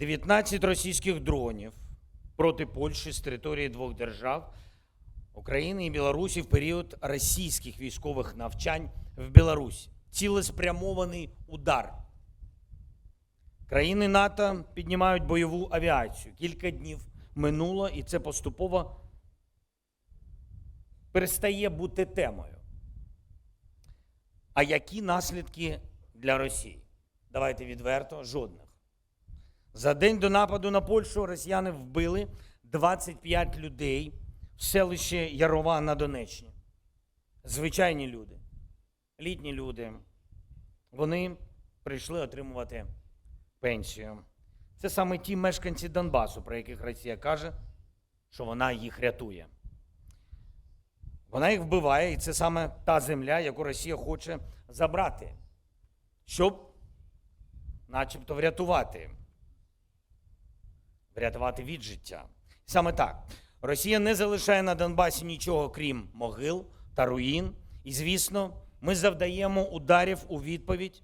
19 російських дронів проти Польщі з території двох держав України і Білорусі в період російських військових навчань в Білорусі. Цілеспрямований удар. Країни НАТО піднімають бойову авіацію. Кілька днів минуло, і це поступово перестає бути темою. А які наслідки для Росії? Давайте відверто, жодних. За день до нападу на Польщу росіяни вбили 25 людей в селищі Ярова на Донеччині. Звичайні люди, літні люди. Вони прийшли отримувати пенсію. Це саме ті мешканці Донбасу, про яких Росія каже, що вона їх рятує. Вона їх вбиває, і це саме та земля, яку Росія хоче забрати, щоб начебто врятувати. Врятувати від життя. Саме так. Росія не залишає на Донбасі нічого, крім могил та руїн. І, звісно, ми завдаємо ударів у відповідь